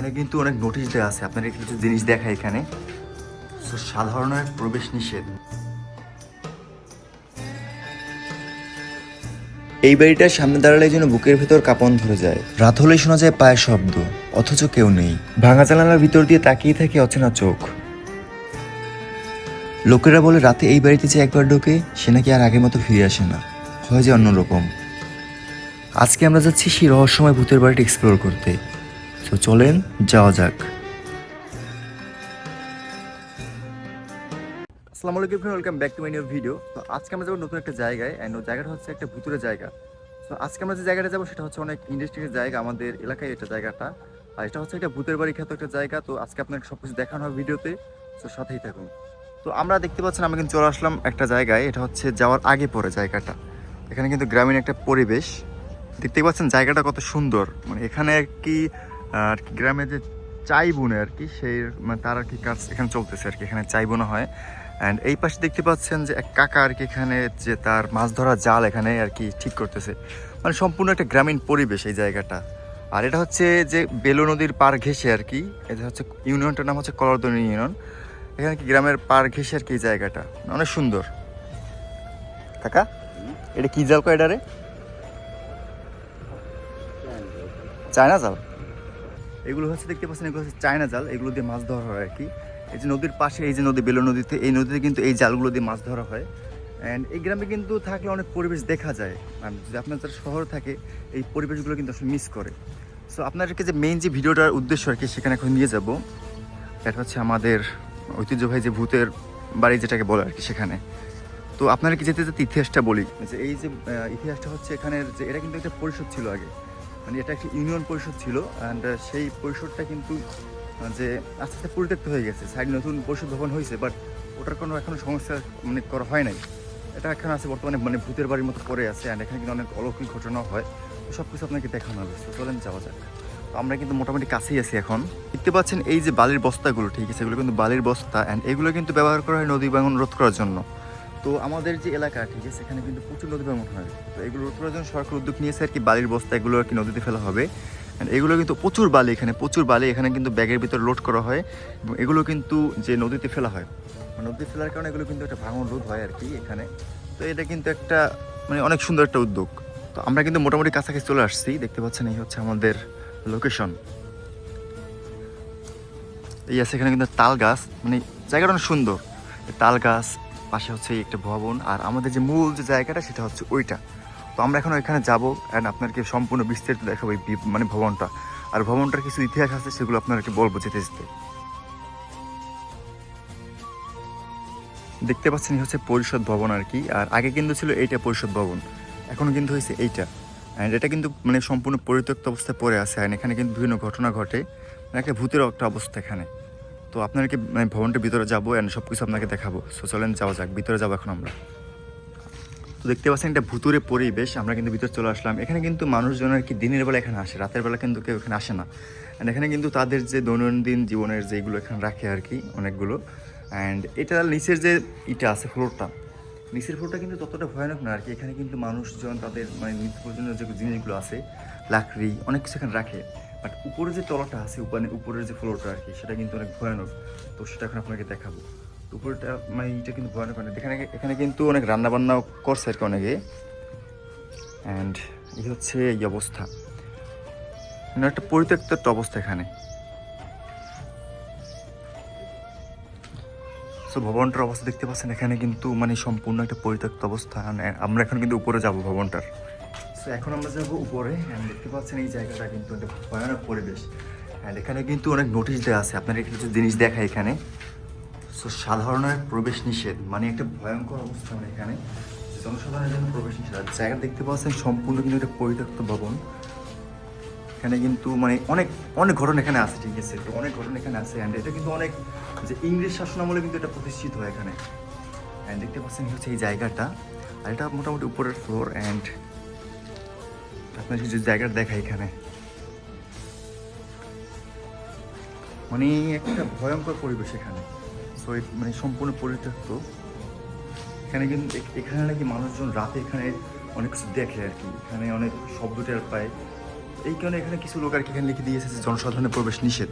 এখানে কিন্তু অনেক নোটিশ দেওয়া আছে। আপনার কিছু জিনিস দেখায় এখানে। সাধারণের প্রবেশ নিষেধ। এই বাড়িটার সামনে দাঁড়ালে যেন বুকের ভেতর কাঁপন ধরে যায়। রাত হলে শোনা যায় পায়ের শব্দ, অথচ কেউ নেই। ভাঙা জানালার ভিতর দিয়ে তাকিয়ে থাকে অচেনা চোখ। লোকেরা বলে, রাতে এই বাড়িতে যে একবার ঢোকে, সে নাকি আর আগের মতো ফিরে আসে না। হয় যে অন্যরকম। আজকে আমরা যাচ্ছি সেই রহস্যময় ভূতের বাড়িটা এক্সপ্লোর করতে। তো চলেন, যাওয়া যাক। আসসালামু আলাইকুম welcome back to my new video. তো আজকে আমরা যাব নতুন একটা জায়গায় অ্যান্ড জায়গাটা হচ্ছে একটা ভুতুরে জায়গা। তো আজকে আমরা যে জায়গাটা যাব, সেটা হচ্ছে অনেক ইন্ডাস্ট্রিয়াল জায়গা, আমাদের এলাকায় এটা জায়গাটা। আর এটা হচ্ছে একটা ভূতের বাড়ি খ্যাত একটা জায়গা, তো আজকে আপনাকে সব কিছু দেখানো হবে ভিডিওতে, তো সাথেই থাকুন। তো আমরা দেখতে পাচ্ছেন, আমরা কিন্তু চলে আসলাম একটা জায়গায়, এটা হচ্ছে যাওয়ার আগে পরে জায়গাটা। এখানে কিন্তু গ্রামীণ একটা পরিবেশ। দেখতে পাচ্ছেন জায়গাটা কত সুন্দর মানে এখানে আর কি আর গ্রামে যে চাই বুনে আর কি, সেই মানে তার আর কি কাজ এখানে চলতেছে আর কি, এখানে চাই বোনা হয়। অ্যান্ড এই পাশে দেখতে পাচ্ছেন যে এক কাকা আর কি এখানে যে তার মাছ ধরা জাল এখানে আর কি ঠিক করতেছে। মানে সম্পূর্ণ একটা গ্রামীণ পরিবেশ এই জায়গাটা। আর এটা হচ্ছে যে বেলু নদীর পার ঘেসে আর কি এটা হচ্ছে ইউনিয়নটার নাম হচ্ছে কলরদনি ইউনিয়ন। এখানে কি গ্রামের পার ঘেসে আর কি এই জায়গাটা। অনেক সুন্দর। কাকা, এটা কি জাল কয় এটারে? চায়না জাল? এগুলো হচ্ছে দেখতে পাচ্ছেন, এগুলো হচ্ছে চায়না জাল, এগুলো দিয়ে মাছ ধরা হয় আর কি। এই যে নদীর পাশে, এই যে নদী বেলো নদীতে, এই নদীতে কিন্তু এই জালগুলো দিয়ে মাছ ধরা হয়। অ্যান্ড এই গ্রামে কিন্তু থাকলে অনেক পরিবেশ দেখা যায়। আর যদি আপনার যারা শহর থাকে, এই পরিবেশগুলো কিন্তু আসলে মিস করে। সো আপনাদেরকে যে মেইন যে ভিডিওটার উদ্দেশ্য আর কি, সেখানে এখন নিয়ে যাব। এটা হচ্ছে আমাদের ঐতিহ্যবাহী যে ভূতের বাড়ি, যেটাকে বলে আর কি সেখানে। তো আপনারা কি যেতে যেতে ইতিহাসটা বলি। যে এই যে ইতিহাসটা হচ্ছে এখানের যে, এটা কিন্তু একটা পরিষদ ছিল আগে। মানে এটা একটা ইউনিয়ন পরিষদ ছিল অ্যান্ড সেই পরিষদটা কিন্তু যে আস্তে আস্তে পরিত্যক্ত হয়ে গেছে। সাইড নতুন পরিষদ ভবন হয়েছে বাট ওটার কোনো এখনও সংস্কার মানে করা হয় নাই। এটা এখানে আছে বর্তমানে মানে ভূতের বাড়ির মতো পড়ে আছে অ্যান্ড এখানে কিন্তু অনেক অলৌকিক ঘটনা হয়। সব কিছু আপনাকে দেখানো হবে। তো চলেন যাওয়া যাক। আমরা কিন্তু মোটামুটি কাছেই আছি এখন। দেখতে পাচ্ছেন এই যে বালির বস্তাগুলো, ঠিক আছে, এগুলো কিন্তু বালির বস্তা অ্যান্ড এগুলো কিন্তু ব্যবহার করা হয় নদী ভাঙন রোধ করার জন্য। তো আমাদের যে এলাকা ঠিক আছে সেখানে কিন্তু প্রচুর নদী ভাঙন হয়। তো এগুলো রোধ জন্য সরকার উদ্যোগ নিয়েছে আর কি, বালির বস্তা এগুলো আর কি নদীতে ফেলা হবে। এগুলো কিন্তু প্রচুর বালি এখানে, প্রচুর বালি এখানে কিন্তু ব্যাগের ভিতর লোড করা হয় এবং এগুলো কিন্তু যে নদীতে ফেলা হয় মানে নদীতে ফেলার কারণে এগুলো কিন্তু একটা ভাঙন রোধ হয় আর কি এখানে। তো এটা কিন্তু একটা মানে অনেক সুন্দর একটা উদ্যোগ। তো আমরা কিন্তু মোটামুটি কাছাকাছি চলে আসছি, দেখতে পাচ্ছেন এই হচ্ছে আমাদের লোকেশন এই আছে এখানে কিন্তু তাল গাছ মানে জায়গাটা অনেক সুন্দর। তাল গাছ পাশে হচ্ছে একটা ভবন, আর আমাদের যে মূল যে জায়গাটা সেটা হচ্ছে ওইটা। তো আমরা এখন ওইখানে যাব অ্যান্ড আপনাকে সম্পূর্ণ বিস্তারিত দেখাবো এই মানে ভবনটা। আর ভবনটার কিছু ইতিহাস আছে, সেগুলো আপনাদেরকে বলব যেতে যেতে। দেখতে পাচ্ছেন হচ্ছে পরিষদ ভবন আর কি, আর আগে কিন্তু ছিল এইটা পরিষদ ভবন, এখন কিন্তু হয়েছে এইটা। অ্যান্ড এটা কিন্তু মানে সম্পূর্ণ পরিত্যক্ত অবস্থায় পড়ে আছে অ্যান্ড এখানে কিন্তু বিভিন্ন ঘটনা ঘটে। মানে একটা ভূতের একটা অবস্থা এখানে। তো আপনাদেরকে মানে ভবনটার ভিতরে যাব অ্যান্ড সব কিছু আপনাকে দেখাবো। সো চলেন যাওয়া যাক। ভিতরে যাব এখন আমরা। তো দেখতে পাচ্ছেন, একটা ভুতুরে পরিবেশ। আমরা কিন্তু ভিতরে চলে আসলাম। এখানে কিন্তু মানুষজন আর কি দিনের বেলা এখানে আসে? রাতের বেলা কিন্তু কেউ এখানে আসে না। অ্যান্ড এখানে কিন্তু তাদের যে দৈনন্দিন জীবনের যেগুলো এখানে রাখে আর কি, অনেকগুলো। অ্যান্ড এটা নিচের যে ইটা আছে, ফ্লোরটা, নিচের ফ্লোরটা কিন্তু ততটা ভয়ানক না আর কি। এখানে কিন্তু মানুষজন, তাদের মানে নিত্য প্রয়োজনীয় যে জিনিসগুলো আছে, লাকড়ি, অনেক কিছু এখানে রাখে। বাট উপরে যে তলাটা আছে, উপরে উপরের যে ফ্লোরটা আর কি, সেটা কিন্তু অনেক ভয়ানক। তো সেটা এখন আপনাকে দেখাবো। উপরেটা মানে এটা কিন্তু ভয়ানক অনেক। এখানে এখানে কিন্তু অনেক রান্না বান্না করছে আর কি অনেকে। অ্যান্ড এই হচ্ছে এই অবস্থা। মানে একটা পরিত্যক্ত একটা অবস্থা এখানে। সো ভবনটার অবস্থা দেখতে পাচ্ছেন, এখানে কিন্তু মানে সম্পূর্ণ একটা পরিত্যক্ত অবস্থা। মানে আমরা এখন কিন্তু উপরে যাব ভবনটার। সো এখন আমরা যাব উপরে অ্যান্ড দেখতে পাচ্ছেন এই জায়গাটা কিন্তু একটা ভয়ানক পরিবেশ। অ্যান্ড এখানে কিন্তু অনেক নোটিশ দেওয়া আছে আপনার কিছু জিনিস দেখায় এখানে। সো সাধারণের প্রবেশ নিষেধ মানে একটা ভয়ঙ্কর অবস্থা মানে এখানে। জনসাধারণের জন্য প্রবেশ নিষেধ। জায়গা দেখতে পাচ্ছেন সম্পূর্ণ কিন্তু একটা পরিত্যক্ত ভবন। এখানে কিন্তু মানে অনেক অনেক ঘটনা এখানে আছে, ঠিক আছে। তো অনেক ঘটনা এখানে আছে অ্যান্ড এটা কিন্তু অনেক, যে ইংরেজ শাসন আমলে কিন্তু এটা প্রতিষ্ঠিত হয় এখানে। অ্যান্ড দেখতে পাচ্ছেন হচ্ছে এই জায়গাটা। আর এটা মোটামুটি উপরের ফ্লোর অ্যান্ড আপনার কিছু জায়গাটা দেখা এখানে। মানে একটা ভয়ঙ্কর পরিবেশ এখানে। সো মানে সম্পূর্ণ পরিত্যক্ত। এখানে কিন্তু এখানে নাকি মানুষজন রাতে এখানে অনেক কিছু দেখে আর কি। এখানে অনেক শব্দ টের পায়। এই কারণে এখানে কিছু লোক আর কি এখানে লিখে দিয়েছে যে জনসাধারণের প্রবেশ নিষেধ।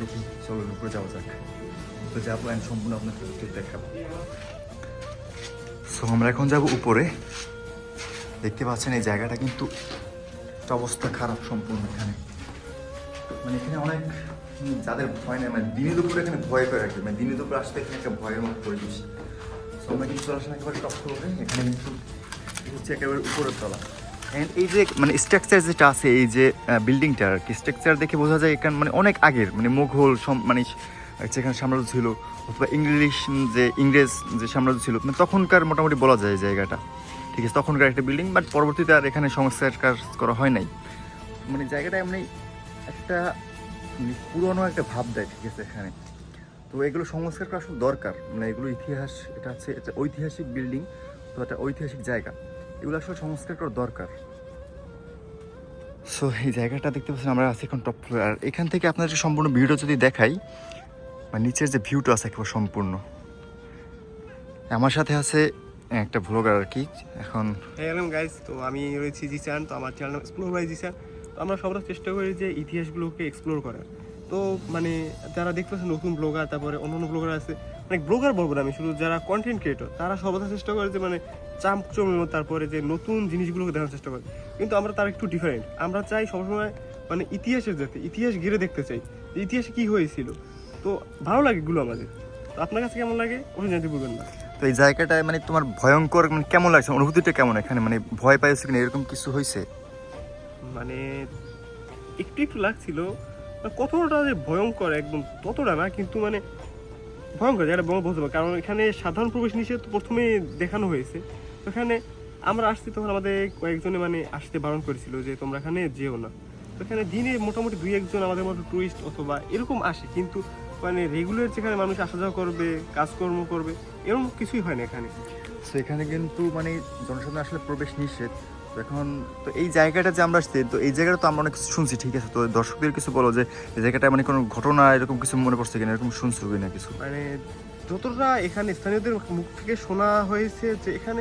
দেখি চলো উপরে যাওয়া যাক। তো যাব অ্যান্ড সম্পূর্ণ আপনাকে দেখাবো। সো আমরা এখন যাব উপরে। দেখতে পাচ্ছেন, এই জায়গাটা কিন্তু অবস্থা খারাপ সম্পূর্ণ এখানে। মানে এখানে অনেক যাদের ভয় নেই মানে দিনে দুপুরে এখানে ভয় করে রাখে মানে দিনে দুপুরে আসতে এখানে একটা ভয়ের মতো পরিবেশ। সো আমরা কিন্তু চলে আসলাম একেবারে টপ ফ্লোরে এখানে কিন্তু হচ্ছে একেবারে উপরের তলা। এই যে মানে স্ট্রাকচার যেটা আছে, এই যে বিল্ডিংটা আর কি স্ট্রাকচার দেখে বোঝা যায় এখানে মানে অনেক আগের মানে মুঘল সম- মানে যেখানে সাম্রাজ্য ছিল, অথবা ইংলিশ যে ইংরেজ যে সাম্রাজ্য ছিল মানে তখনকার মোটামুটি বলা যায় জায়গাটা। ঠিক আছে, তখনকার একটা বিল্ডিং বাট পরবর্তীতে আর এখানে সংস্কার কাজ করা হয় নাই। মানে জায়গাটা এমনি একটা মানে পুরনো একটা ভাব দেয়, ঠিক আছে, এখানে। তো এগুলো সংস্কার করা আসলে দরকার। মানে এগুলো ইতিহাস, এটা হচ্ছে, এটা ঐতিহাসিক বিল্ডিং তো একটা ঐতিহাসিক জায়গা। এগুলো আসলে সংস্কার করা দরকার। সো এই জায়গাটা দেখতে পাচ্ছেন, আমরা আছি এখন টপ ফ্লোর আর এখান থেকে আপনাদের সম্পূর্ণ ভিডিও যদি দেখাই মানে নিচের যে ভিউটা আছে একেবারে সম্পূর্ণ। আমার সাথে আছে একটা ভ্লগার আর কি, এখন গাইস তো আমি রয়েছি জিসান, তো আমার চ্যানেল এক্সপ্লোর বাই জিসান। তো আমরা সবাই চেষ্টা করি যে ইতিহাসগুলোকে এক্সপ্লোর করার। তো মানে যারা দেখতেছেন নতুন ব্লগার তারপরে অন্যান্য ব্লগার আছে মানে ব্লগার বলব না আমি, শুধু যারা কন্টেন্ট ক্রিয়েটর তারা সর্বদা চেষ্টা করে যে মানে চামচমে তারপরে যে নতুন জিনিসগুলোকে দেখার চেষ্টা করে। কিন্তু আমরা তার একটু ডিফারেন্ট আমরা চাই সবসময় মানে ইতিহাসের যাতে, ইতিহাস ঘিরে দেখতে চাই। ইতিহাসে কী হয়েছিল? তো ভালো লাগে এগুলো আমাদের। তো আপনার কাছে কেমন লাগে? ওটা জানতে বলবেন না। তো এই জায়গাটায় মানে তোমার ভয়ঙ্কর মানে কেমন লাগছে? অনুভূতিটা কেমন এখানে? মানে ভয় পাইছে কিনা? এরকম কিছু হয়েছে? মানে একটু একটু লাগছিল। মানে কতটা যে ভয়ঙ্কর একদম ততটা না কিন্তু মানে ভয়ঙ্কর যেটা বলতে পারব। কারণ এখানে সাধারণ প্রবেশ নিষেধ প্রথমে দেখানো হয়েছে। তো এখানে আমরা আসছি তখন আমাদের কয়েকজনে মানে আসতে বারণ করেছিল যে তোমরা এখানে যেও না। তো এখানে দিনে মোটামুটি দুই একজন আমাদের মতো টুরিস্ট অথবা এরকম আসে। কিন্তু মানে রেগুলার যেখানে মানুষ আসা যাওয়া করবে কাজকর্ম করবে এরকম কিছুই হয় না এখানে। তো এখানে কিন্তু মানে জনসাধারণ আসলে প্রবেশ নিষেধ। তো এখন তো এই জায়গাটা যে আমরা আসছি তো এই জায়গাটা তো আমরা অনেক কিছু শুনছি ঠিক আছে? তো দর্শকদের কিছু বলো যে এই জায়গাটা মানে কোনো ঘটনা এরকম কিছু মনে পড়ছে কিনা এরকম শুনছো কিনা কিছু? মানে যতটা এখানে স্থানীয়দের মুখ থেকে শোনা হয়েছে যে এখানে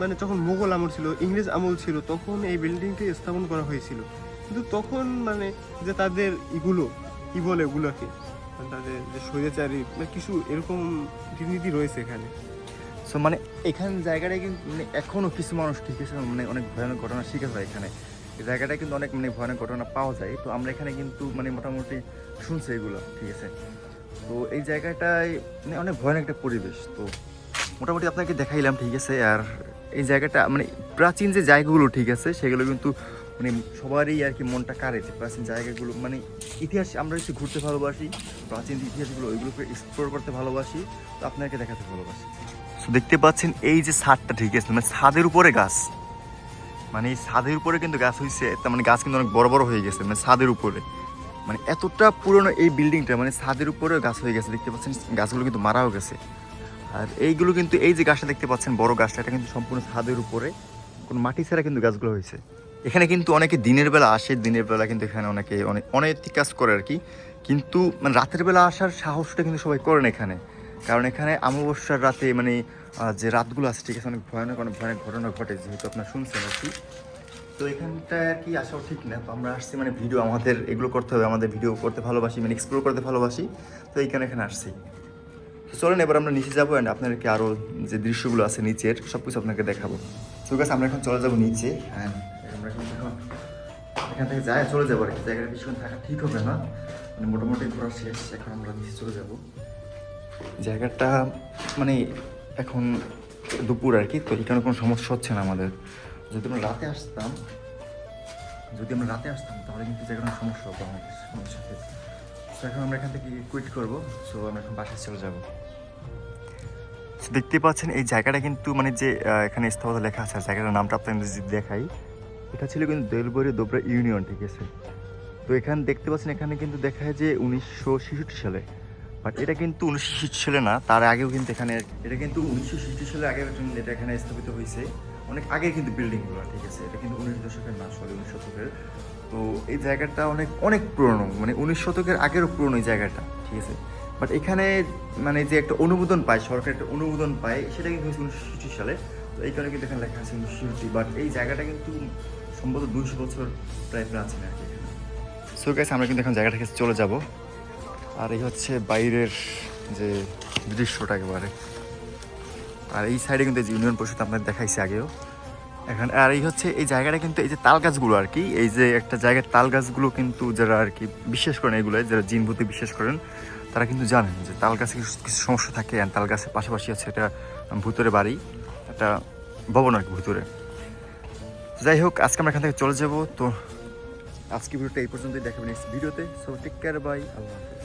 মানে যখন মোগল আমল ছিল ইংরেজ আমল ছিল তখন এই বিল্ডিংটি স্থাপন করা হয়েছিল। কিন্তু তখন মানে যে তাদের ইগুলো কি বলে ওগুলোকে তাদের যে স্বৈরাচারী মানে কিছু এরকম রীতিনীতি রয়েছে এখানে। সো মানে এখান জায়গাটায় কিন্তু মানে এখনও কিছু মানুষ ঠিক আছে মানে অনেক ভয়ানক ঘটনা শিকার হয় এখানে। জায়গাটায় কিন্তু অনেক মানে ভয়ানক ঘটনা পাওয়া যায়। তো আমরা এখানে কিন্তু মানে মোটামুটি শুনছি এগুলো, ঠিক আছে। তো এই জায়গাটায় মানে অনেক ভয়ানক একটা পরিবেশ। তো মোটামুটি আপনাকে দেখাইলাম, ঠিক আছে। আর এই জায়গাটা মানে প্রাচীন যে জায়গাগুলো, ঠিক আছে, সেগুলো কিন্তু মানে সবারই আর কি মনটা যে প্রাচীন জায়গাগুলো মানে ইতিহাস আমরা একটু ঘুরতে ভালোবাসি, প্রাচীন ইতিহাসগুলো ওইগুলোকে এক্সপ্লোর করতে ভালোবাসি, তো আপনাকে দেখাতে ভালোবাসি। দেখতে পাচ্ছেন এই যে ছাদটা ঠিক আছে মানে ছাদের উপরে গাছ। মানে এই ছাদের উপরে কিন্তু গাছ হয়েছে তার মানে গাছ কিন্তু অনেক বড় বড় হয়ে গেছে মানে ছাদের উপরে। মানে এতটা পুরনো এই বিল্ডিংটা মানে ছাদের উপরেও গাছ হয়ে গেছে, দেখতে পাচ্ছেন গাছগুলো কিন্তু মারাও গেছে। আর এইগুলো কিন্তু এই যে গাছটা দেখতে পাচ্ছেন, বড় গাছটা, এটা কিন্তু সম্পূর্ণ ছাদের উপরে, কোনো মাটি ছাড়া কিন্তু গাছগুলো হয়েছে। এখানে কিন্তু অনেকে দিনের বেলা আসে, দিনের বেলা কিন্তু এখানে অনেকে অনেক অনৈতিক কাজ করে আর কি। কিন্তু মানে রাতের বেলা আসার সাহসটা কিন্তু সবাই করেন এখানে। কারণ এখানে অমাবস্যার রাতে মানে যে রাতগুলো আছে, ঠিক আছে, অনেক ভয়ানক অনেক ভয়ানক ঘটনা ঘটে, যেহেতু আপনার শুনছেন আর কি। তো এখানটায় আর কি আসাও ঠিক না। তো আমরা আসছি মানে ভিডিও আমাদের এগুলো করতে হবে, আমাদের ভিডিও করতে ভালোবাসি মানে এক্সপ্লোর করতে ভালোবাসি। তো এইখানে এখানে আসছি। তো চলেন, এবার আমরা নিচে যাব অ্যান্ড আপনাদেরকে আরও যে দৃশ্যগুলো আছে নিচের সব কিছু আপনাকে দেখাবো। তো গাছ আমরা এখন চলে যাব নিচে অ্যান্ড আমরা এখন এখন এখান থেকে যাই চলে যাব আর কি। জায়গাটা বেশিক্ষণ থাকা ঠিক হবে না। মানে মোটামুটি ঘোরা শেষ, এখন আমরা নিচে চলে যাব। জায়গাটা মানে এখন দুপুর আর কি, তো এখানে কোনো সমস্যা হচ্ছে না আমাদের। যদি আমরা রাতে আসতাম, যদি আমরা রাতে আসতাম, তাহলে কিন্তু জায়গাটা সমস্যা হতো আমাদের সাথে। তো এখন আমরা এখান থেকে কুইট করব সো আমরা এখন বাসায় চলে যাব। দেখতে পাচ্ছেন, এই জায়গাটা কিন্তু মানে যে এখানে স্থপতি লেখা আছে জায়গাটার নামটা আপনাদের যদি দেখাই এটা ছিল কিন্তু দেলবরি দোবরা ইউনিয়ন, ঠিক আছে? তো এখানে দেখতে পাচ্ছেন, এখানে কিন্তু দেখা যায় যে উনিশশো ছেষট্টি সালে বাট এটা কিন্তু উনিশশো ছেষট্টি সালে না, তার আগেও কিন্তু এখানে এটা কিন্তু উনিশশো ছেষট্টি সালে আগে এটা এখানে স্থাপিত হয়েছে। অনেক আগে কিন্তু বিল্ডিংগুলো, ঠিক আছে? এটা কিন্তু উনিশ দশকের না, সরি, উনিশ শতকের। তো এই জায়গাটা অনেক অনেক পুরনো মানে উনিশ শতকের আগেরও পুরনো এই জায়গাটা, ঠিক আছে? বাট এখানে মানে যে একটা অনুমোদন পায়, সরকার একটা অনুমোদন পায়, সেটা কিন্তু উনিশশো সালে। তো এই কারণে কিন্তু এখানে লেখা আছে উনিশশো ছেষট্টি বাট এই জায়গাটা কিন্তু সম্ভবত দুইশো বছর প্রায় প্রাচীন আর কি সো গাইস আমরা কিন্তু এখন জায়গাটা থেকে চলে যাব। আর এই হচ্ছে বাইরের যে দৃশ্যটা একেবারে। আর এই সাইডে কিন্তু ইউনিয়ন পরিষদ আপনাদের দেখাইছি আগেও। এখন, আর এই হচ্ছে, এই জায়গাটা কিন্তু এই যে তাল গাছগুলো আর কি, এই যে একটা জায়গার তাল গাছগুলো কিন্তু যারা আর কি বিশ্বাস করেন এগুলো যারা জিন ভূতে বিশ্বাস করেন, তারা কিন্তু জানেন যে তাল গাছে কিছু কিছু সমস্যা থাকে। তাল গাছের পাশাপাশি হচ্ছে এটা ভূতরে বাড়ি, একটা ভবন আর কি ভূতরে। যাই হোক, আজকে আমরা এখান থেকে চলে যাব। তো আজকে ভিডিওটা এই পর্যন্তই। দেখাবেন নেক্সট ভিডিওতে। So take care bye Allah